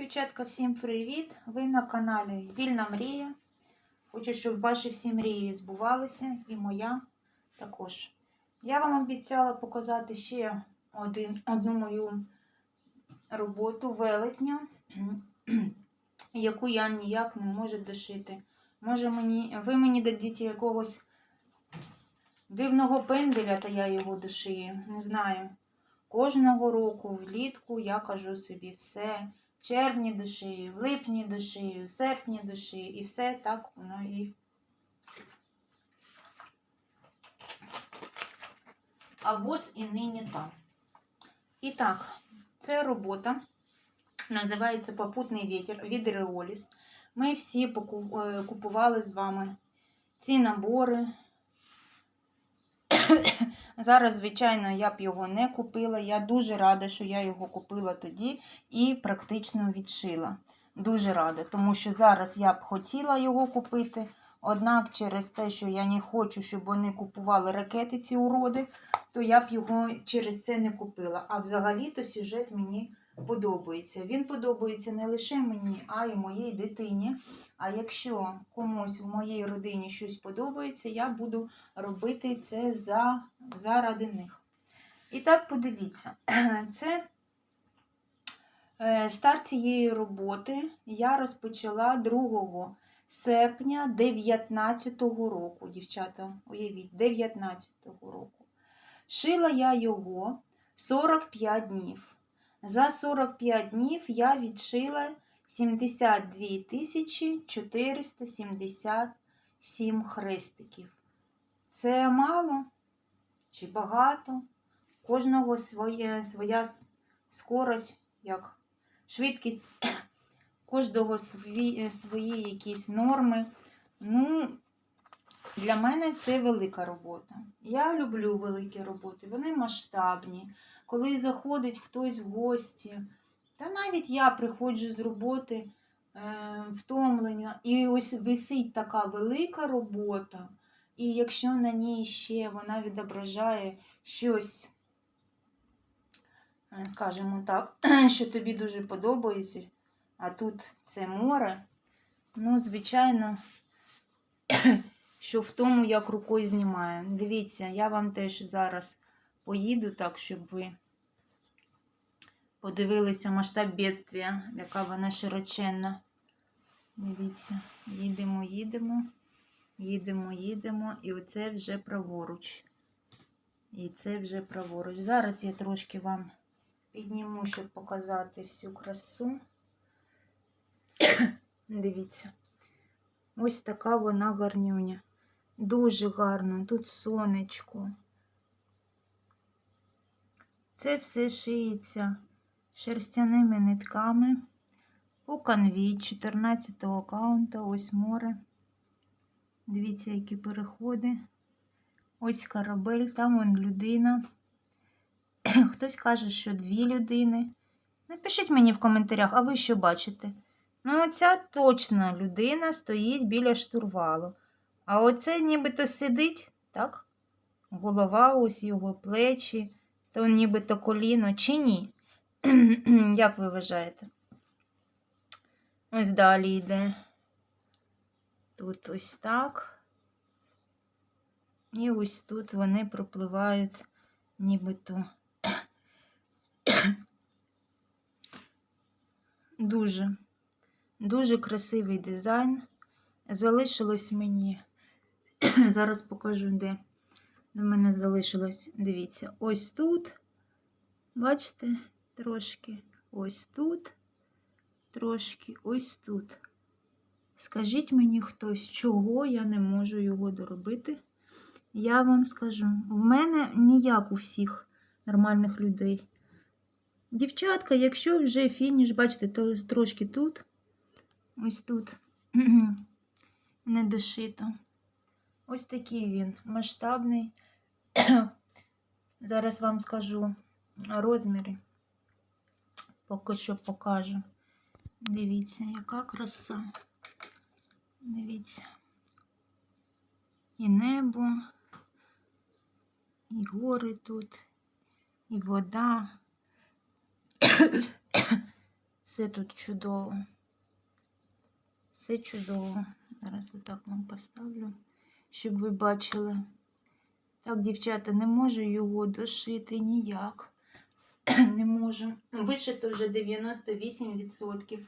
Дівчатка, всім привіт! Ви на каналі Вільна Мрія. Хочу, щоб ваші всі мрії збувалися, і моя також. Я вам обіцяла показати ще один, одну мою роботу велетня, яку я ніяк не можу дошити. Може, мені, ви мені дадіть якогось дивного пенделя, та я його дошию. Не знаю. Кожного року влітку я кажу собі все. В червні душею, в липні душею, в серпні душею, і все так воно і. А воз і нині там. І так, це робота. Називається Попутний вітер від Реоліс. Ми всі е, купували з вами ці набори. Зараз, звичайно, я б його не купила. Я дуже рада, що я його купила тоді і практично відшила. Дуже рада, тому що зараз я б хотіла його купити. Однак, через те, що я не хочу, щоб вони купували ракети, ці уроди, то я б його через це не купила. А взагалі-то сюжет мені подобається. Він подобається не лише мені, а й моїй дитині. А якщо комусь в моїй родині щось подобається, я буду робити це за, заради них. І так, подивіться, це е, старт цієї роботи я розпочала 2 серпня 19-го року, дівчата, уявіть, 19-го року. Шила я його 45 днів. За 45 днів я відшила 72 тисячі 477 хрестиків. Це мало чи багато? Кожного своє, своя скорость, як швидкість, кожного свої, свої якісь норми. Ну, для мене це велика робота. Я люблю великі роботи, вони масштабні. Коли заходить хтось в гості, та навіть я приходжу з роботи е, втомлення, і ось висить така велика робота, і якщо на ній ще вона відображає щось, е, скажімо так, що тобі дуже подобається, а тут це море, ну, звичайно, що в тому, як рукою знімає. Дивіться, я вам теж зараз поїду так, щоб ви подивилися масштаб бедствия, яка вона широченна. Дивіться, їдемо, їдемо, їдемо, їдемо, і оце вже праворуч. І це вже праворуч. Зараз я трошки вам підніму, щоб показати всю красу. Дивіться. Ось така вона гарнюня. Дуже гарно. Тут сонечко. Це все шиється шерстяними нитками по канві 14 аккаунта. Ось море. Дивіться, які переходи. Ось корабель, там вон людина. Хтось каже, що дві людини. Напишіть мені в коментарях, а ви що бачите? Ну, оця точна людина стоїть біля штурвалу. А оце нібито сидить, так? Голова, ось його плечі, то нібито коліно, чи ні? Як ви вважаєте? Ось далі йде. Тут ось так. І ось тут вони пропливають нібито. Дуже, дуже красивий дизайн. Залишилось мені. Зараз покажу, де. До мене залишилось, дивіться, ось тут. Бачите, трошки ось тут, трошки ось тут. Скажіть мені хтось, чого я не можу його доробити? Я вам скажу, в мене ніяк у всіх нормальних людей. Дівчатка, якщо вже фініш, бачите, то трошки тут, ось тут не дошито. Ось такий він масштабний. Зараз вам скажу розміри. Поки що покажу. Дивіться, яка краса. Дивіться. І небо, і гори тут, і вода. Все тут чудово. Все чудово. Зараз отак вам поставлю, щоб ви бачили. Так, дівчата, не можу його дошити ніяк. Не можу. Вишито вже 98%.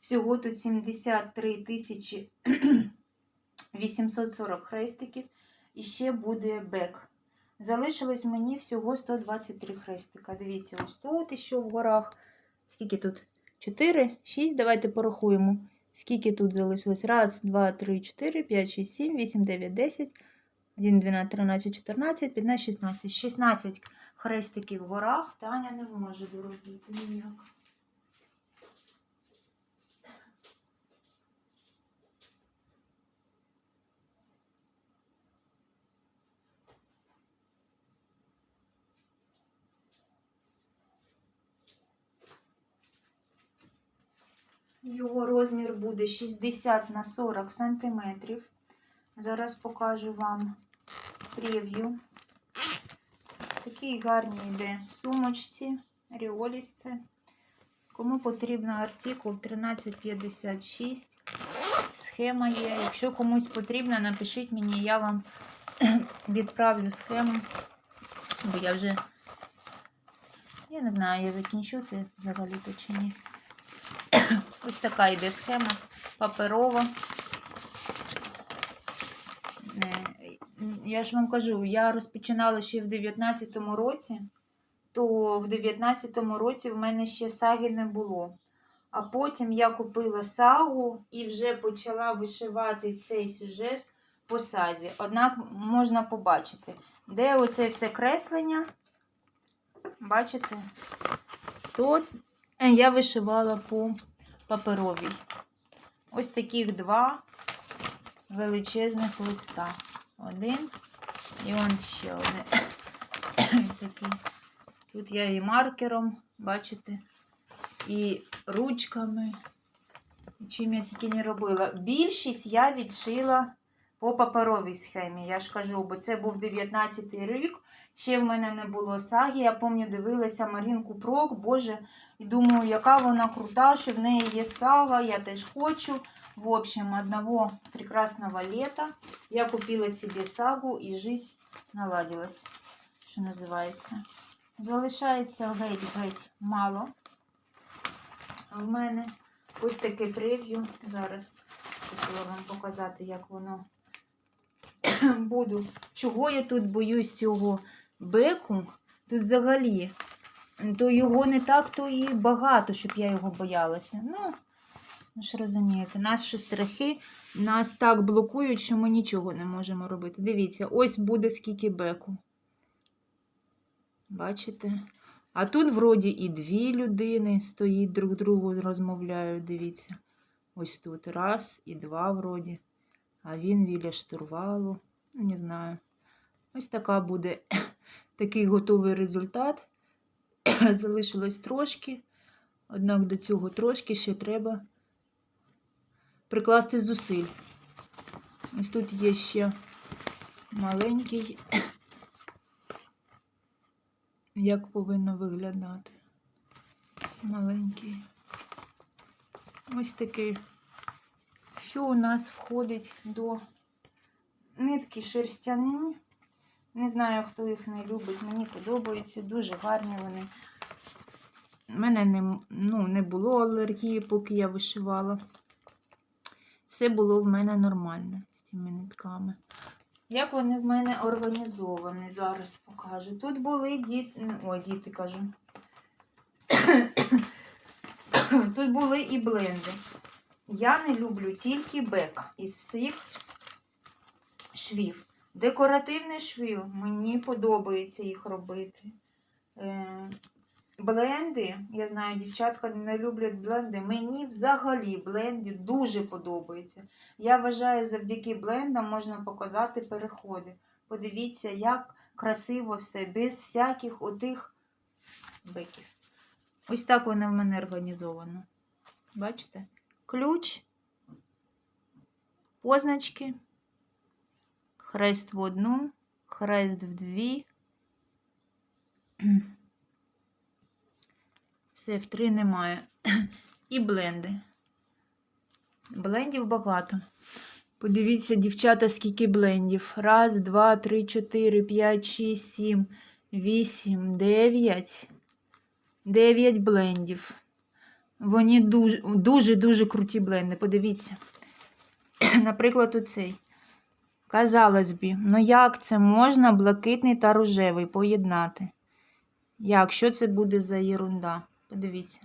Всього тут 73 тисячі 840 хрестиків. І ще буде бек. Залишилось мені всього 123 хрестика. Дивіться, ось тут що в горах. Скільки тут? 4, 6. Давайте порахуємо. Скільки тут залишилось? Раз, два, три, 4, 5, 6, 7, 8, 9, 10, 1, 12, 13, 14, 15, 16. 16 хрестиків в горах. Таня не може доробити ніяк. Його розмір буде 60 на 40 сантиметрів. Зараз покажу вам прев'ю. Такий гарний йде в сумочці, ріолісце. Кому потрібен артикул 1356. Схема є. Якщо комусь потрібно, напишіть мені, я вам відправлю схему. Бо я вже, я не знаю, я закінчу це взагалі-то чи ні. Ось така йде схема паперова. Е, Я ж вам кажу, я розпочинала ще в 19-му році, то в 19-му році в мене ще саги не було. А потім я купила сагу і вже почала вишивати цей сюжет по сазі. Однак можна побачити, де оце все креслення. Бачите? То я вишивала по паперовій. Ось таких два величезних листа. Один і он ще один. Такий. Тут я і маркером, бачите, і ручками. І чим я тільки не робила. Більшість я відшила по паперовій схемі. Я ж кажу, бо це був 19-й рік. Ще в мене не було саги. Я пам'ятаю, дивилася Марінку Прок, Боже, і думаю, яка вона крута, що в неї є сага, я теж хочу. В общем, одного прекрасного лета я купила себе сагу і жизнь наладилась, що називається. Залишається геть-геть мало. В мене ось таке прев'ю. Зараз хотіла вам показати, як воно буду. Чого я тут боюсь цього беку? Тут взагалі, то його не так, то і багато, щоб я його боялася. Ну, ви ж розумієте, наші страхи нас так блокують, що ми нічого не можемо робити. Дивіться, ось буде скільки беку. Бачите? А тут, вроді, і дві людини стоїть друг другу розмовляють. Дивіться. Ось тут раз і два, вроді. А він біля штурвалу. Не знаю. Ось така буде такий готовий результат. Залишилось трошки. Однак до цього трошки ще треба прикласти зусиль. Ось тут є ще маленький, як повинно виглядати. Маленький. Ось такий. Що у нас входить до нитки шерстяні. Не знаю, хто їх не любить. Мені подобаються, дуже гарні вони. У мене не, ну, не було алергії, поки я вишивала. Все було в мене нормально з цими нитками. Як вони в мене організовані, зараз покажу. Тут були діти. Ой, діти кажу. Тут були і бленди. Я не люблю тільки бек із всіх швів. Декоративний швів, мені подобається їх робити. Е, Бленди, я знаю, дівчатка не люблять бленди. Мені взагалі бленди дуже подобаються. Я вважаю, завдяки блендам можна показати переходи. Подивіться, як красиво все, без всяких отих беків. Ось так воно в мене організовано. Бачите? Ключ, позначки, хрест в одну, хрест в дві. Все, в три немає. і бленди. Блендів багато. Подивіться, дівчата, скільки блендів. Раз, два, три, чотири, п'ять, шість, сім, вісім, дев'ять. Дев'ять блендів. Вони дуже, дуже, дуже круті бленди. Подивіться. Наприклад, оцей. Казалось би, ну як це можна блакитний та рожевий поєднати? Як? Що це буде за ерунда? Подивіться.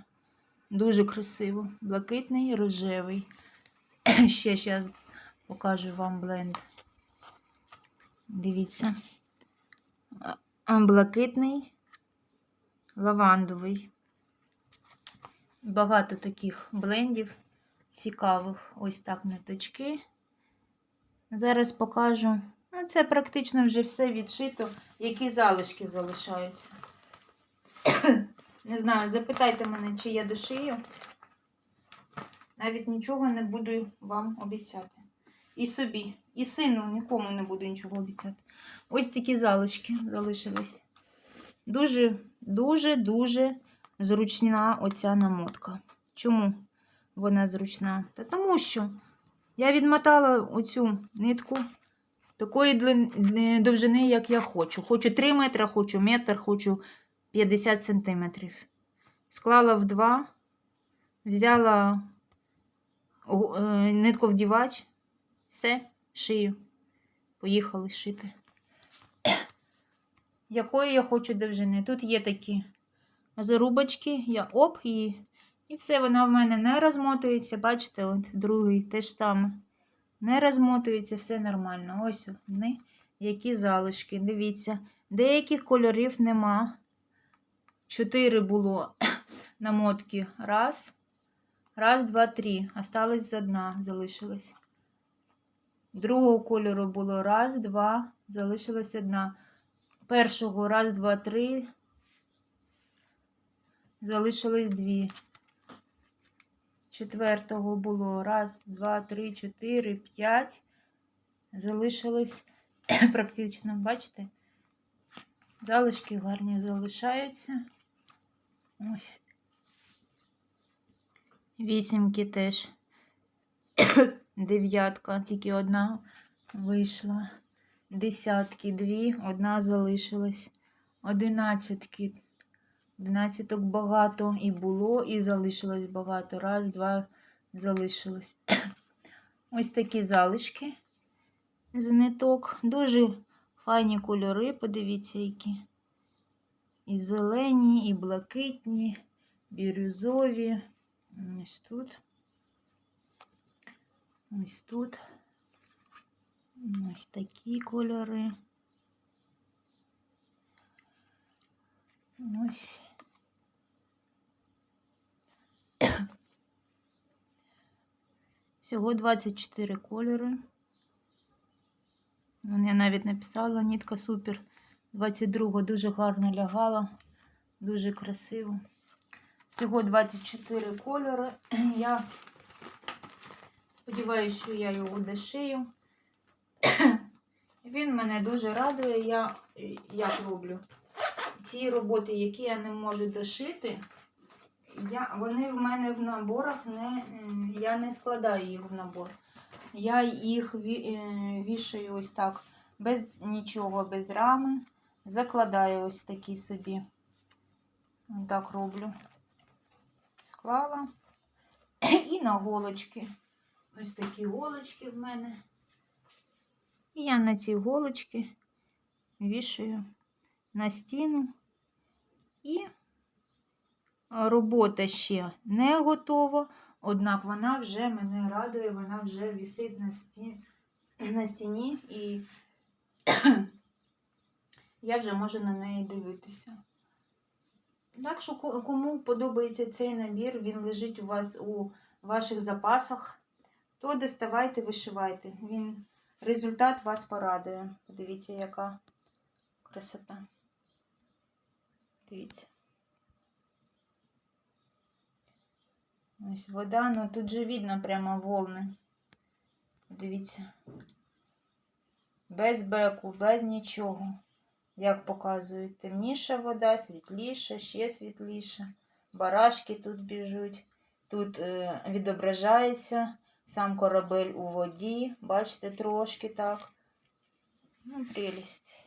Дуже красиво. Блакитний рожевий. Ще зараз покажу вам бленд. Дивіться. Блакитний, лавандовий. Багато таких блендів цікавих. Ось так ниточки. Зараз покажу. Ну, це практично вже все відшито, які залишки залишаються. Не знаю, запитайте мене, чи я дошию. Навіть нічого не буду вам обіцяти. І собі, і сину нікому не буду нічого обіцяти. Ось такі залишки залишились. Дуже, дуже, дуже зручна оця намотка. Чому вона зручна? Та тому що я відмотала оцю нитку такої довжини, як я хочу. Хочу 3 метри, хочу метр, хочу 50 сантиметрів. Склала в два, взяла е, нитку вдівач, все, шию. Поїхали шити. Якої я хочу довжини? Тут є такі зарубочки, я оп, і, і все, вона в мене не розмотується. Бачите, от другий теж саме. Не розмотується, все нормально. Ось вони, які залишки. Дивіться, деяких кольорів нема. Чотири було намотки. Раз. Раз, два, три. Осталось одна, залишилась. Другого кольору було раз, два, залишилась одна. Першого раз, два, три. Залишилось дві. Четвертого було раз, два, три, чотири, п'ять. Залишилось практично, бачите? Залишки гарні залишаються. Ось. Вісімки теж. Дев'ятка, тільки одна вийшла. Десятки, дві, одна залишилась. Одинадцятки. Одинадцяток багато і було, і залишилось багато. Раз, два, залишилось. Ось такі залишки з ниток. Дуже файні кольори, подивіться, які. І зелені, і блакитні, бірюзові. Ось тут. Ось тут. Ось такі кольори. Ось. Всього 24 кольори. Я навіть написала, нітка супер. 22 дуже гарно лягала, дуже красиво. Всього 24 кольори. Я сподіваюся, що я його дошию. Він мене дуже радує. Я як роблю ті роботи, які я не можу дошити, я, вони в мене в наборах не, я не складаю їх в набор. Я їх е, вішаю ось так, без нічого, без рами. Закладаю ось такі собі. Так роблю. Склала. І на голочки. Ось такі голочки в мене. І я на ці голочки вішаю на стіну. І робота ще не готова, однак вона вже мене радує, вона вже висить на, сті... на стіні, і я вже можу на неї дивитися. Так що, кому подобається цей набір, він лежить у вас у ваших запасах, то доставайте, вишивайте. Він, результат вас порадує. Подивіться, яка красота. Дивіться. Ось вода, ну тут же видно прямо волни. Дивіться. Без беку, без нічого. Як показують, темніша вода, світліша, ще світліша. Барашки тут біжуть. Тут е, відображається сам корабель у воді. Бачите, трошки так. Ну, прелість.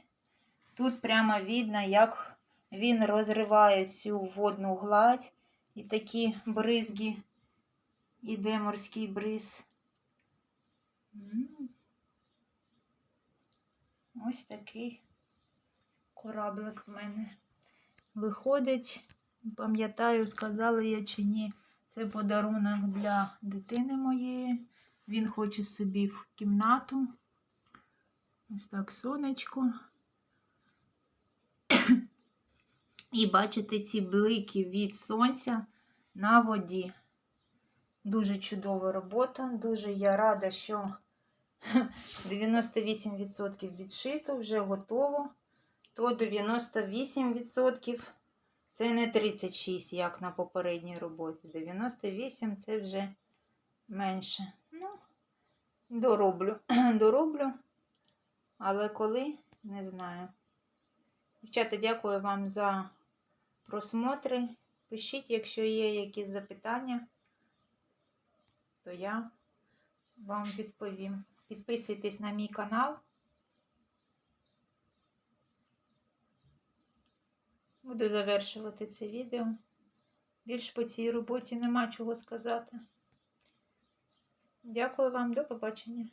Тут прямо видно, як він розриває цю водну гладь і такі бризги. Іде морський бриз. Ось такий кораблик в мене виходить. Пам'ятаю, сказала я чи ні. Це подарунок для дитини моєї. Він хоче собі в кімнату. Ось так сонечко. І бачите ці блики від сонця на воді. Дуже чудова робота. Дуже я рада, що 98% відшито, вже готово. То 98% це не 36, як на попередній роботі. 98 це вже менше. Ну, дороблю. дороблю. Але коли, не знаю. Дівчата, дякую вам за просмотри. Пишіть, якщо є якісь запитання, то я вам відповім. Підписуйтесь на мій канал. Буду завершувати це відео. Більш по цій роботі нема чого сказати. Дякую вам, до побачення.